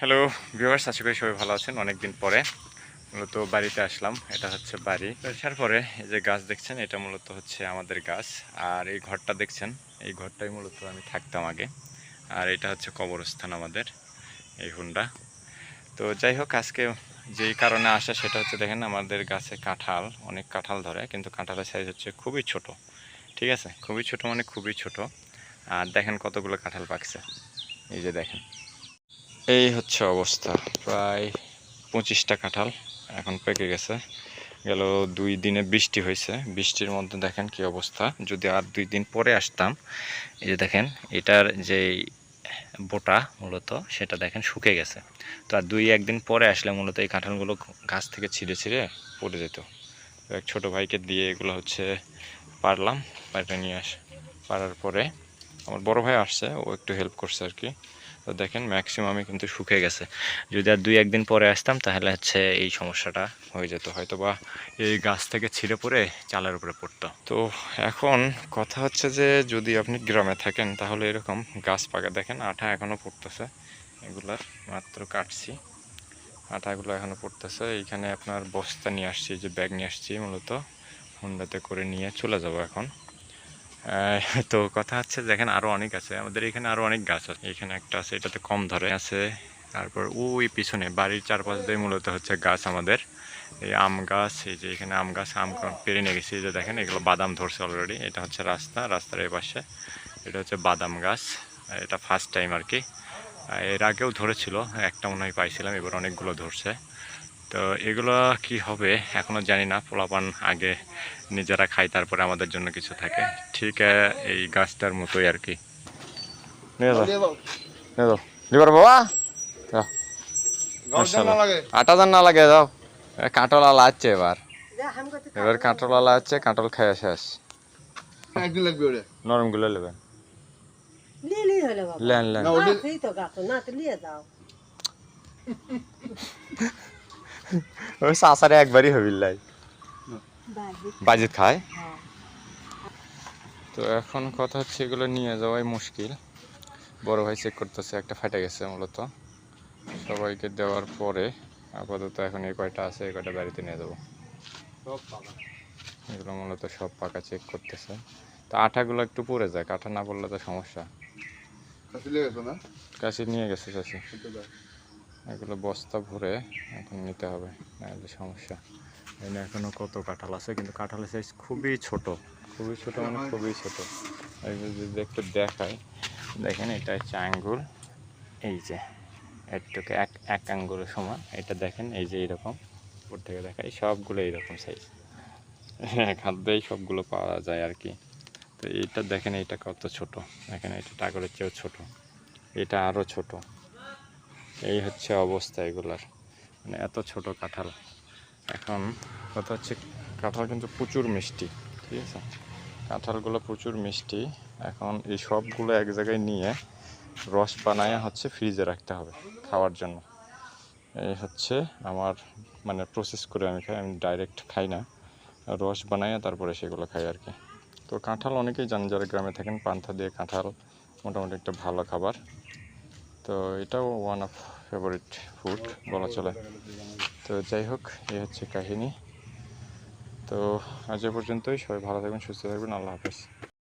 Hello viewers আশা করি সবাই ভালো আছেন। অনেকদিন পরে মূলত বাড়িতে আসলাম। এটা হচ্ছে বাড়ি। আসার পরে এই যে গাছ দেখছেন, এটা মূলত হচ্ছে আমাদের গাছ। আর এই ঘরটা দেখছেন, এই ঘরটাই মূলত আমি থাকতাম আগে। আর এটা হচ্ছে কবরস্থান আমাদের, এই হুন্ডা। তো যাই হোক, আজকে যেই কারণে আসা সেটা হচ্ছে দেখেন, আমাদের গাছে কাঁঠাল, অনেক কাঁঠাল ধরে, কিন্তু কাঁঠালের সাইজ হচ্ছে খুবই ছোট। ঠিক আছে? খুবই ছোট মানে খুবই ছোট। আর দেখেন কতগুলো কাঁঠাল পাকছে। এই যে দেখেন। এই হচ্ছে অবস্থা। প্রায় পঁচিশটা কাঁঠাল এখন পেকে গেছে। গেল দুই দিনে বৃষ্টি হয়েছে। বৃষ্টির মধ্যে দেখেন কি অবস্থা। যদি আর দুই দিন পরে আসতাম, এই যে দেখেন, এটার যে বোটা মূলত, সেটা দেখেন শুকে গেছে। তো আর দুই একদিন পরে আসলে মূলত এই কাঁঠালগুলো গাছ থেকে ছিঁড়ে ছিঁড়ে পড়ে যেত। এক ছোটো ভাইকে দিয়ে এগুলো হচ্ছে পারলাম। পাড়ে নিয়ে আস, পারার পরে আমার বড় ভাই আসছে, ও একটু হেল্প করছে আর কি। তো দেখেন ম্যাক্সিমামই কিন্তু শুকে গেছে। যদি আর দুই, একদিন পরে আসতাম, তাহলে হচ্ছে এই সমস্যাটা হয়ে যেত। হয়তো বা এই গাছ থেকে ছিঁড়ে পড়ে চালের উপরে পড়তো। তো এখন কথা হচ্ছে যে, যদি আপনি গ্রামে থাকেন, তাহলে এরকম গাছ পাকা দেখেন, আঠা এখনও পড়তেছে। এগুলার মাত্র কাটছি। আঠাগুলো এখনও পড়তেছে। এইখানে আপনার বস্তা নিয়ে আসছি যে ব্যাগ নিয়ে আসছি মূলত। হুন্ডাতে করে নিয়ে চলে যাব এখন। তো কথা হচ্ছে দেখেন আরও অনেক আছে। আমাদের এখানে আরও অনেক গাছ আছে। এখানে একটা আছে, এটাতে কম ধরে আছে। তারপর ওই পিছনে বাড়ির চারপাশ দিয়ে মূলত হচ্ছে গাছ আমাদের। এই আম গাছ, এই যে এখানে আম গাছ, আম পেরে নিয়ে গেছি। যে দেখেন, এগুলো বাদাম ধরছে অলরেডি এটা হচ্ছে রাস্তা, রাস্তার এই পাশে এটা হচ্ছে বাদাম গাছ। এটা ফার্স্ট টাইম আর কি। এর আগেও ধরেছিল, একটা মনে হয় পাইছিলাম, এবার অনেকগুলো ধরছে। তো এগুলো কি হবে এখনও জানি না পোলাপান আগে নিজেরা খাই তারপরে আমাদের জন্য কিছু থাকে। ঠিক এই গাছটার মতোই আর কি। লিবার বাবা। আটা জান না লাগে যাও। আছে এবার। এবার কাঁঠালওয়ালা আছে কাঁঠাল খেয়ে শেষ। একদিন নরমগুলো নেবেন। লিলি হলো বাবা। লেন লেন। না, ওটা- তো গাছ না তো নিয়ে যাও। ওই সাসারে একবারই হবিল্লাই বাজি বাজিত খায়? হ্যাঁ তো এখন কথা হচ্ছে এগুলো নিয়ে যাওয়াই মুশকিল। বড় ভাই চেক করতেছে একটা ফাটে গেছে মূলত। সবাইকে দেওয়ার পরে আপাতত এখন এই কয়টা আছে এই কয়টা বাড়িতে নিয়ে যাব। এগুলো মূলত সব পাকা চেক করতেছে। তো আঠাগুলো একটু পড়ে যায় কাঠা না পড়লে তো সমস্যা। কাছে কাশি নিয়ে গেছে চাষি এগুলো বস্তা ভরে এখন নিতে হবে, নাহলে সমস্যা। এখানে এখনও কত কাঁঠাল আছে, কিন্তু কাঁঠালের সাইজ খুবই ছোট খুবই ছোট মানে খুবই ছোট। এগুলো যদি একটু দেখাই, দেখেন এটা হচ্ছে আঙ্গুর, এই যে একটুকে এক এক আঙ্গুরের সমান, এটা দেখেন এই যে এইরকম, উপর থেকে দেখাই, সবগুলো এইরকম সাইজ এক হাত দিয়েই সবগুলো পাওয়া যায় আর কি। তো এইটা দেখেন এইটা কত ছোট, দেখেন এটা টাগরের চেয়েও ছোট, এটা আরও ছোট। এই হচ্ছে অবস্থা এগুলার। মানে এত ছোট কাঁঠাল। এখন কথা হচ্ছে কাঁঠাল কিন্তু প্রচুর মিষ্টি, ঠিক আছে? কাঁঠালগুলো প্রচুর মিষ্টি। এখন এই সবগুলো এক জায়গায় নিয়ে রস বানায় হচ্ছে ফ্রিজে রাখতে হবে খাওয়ার জন্য। এই হচ্ছে আমার মানে প্রসেস করে আমি খাই, আমি ডাইরেক্ট খাই না। রস বানায় তারপরে সেগুলো খাই আর কি। তো কাঁঠাল অনেকেই জানেন যারা গ্রামে থাকেন, পান্থা দিয়ে কাঁঠাল মোটামুটি একটা ভালো খাবার। তো এটাও ওয়ান অফ ফেভারিট ফুড বলা চলে। তো যাই হোক এ হচ্ছে কাহিনী। তো আজ পর্যন্তই, সবাই ভালো থাকবেন, সুস্থ থাকবেন, আল্লাহ হাফেজ।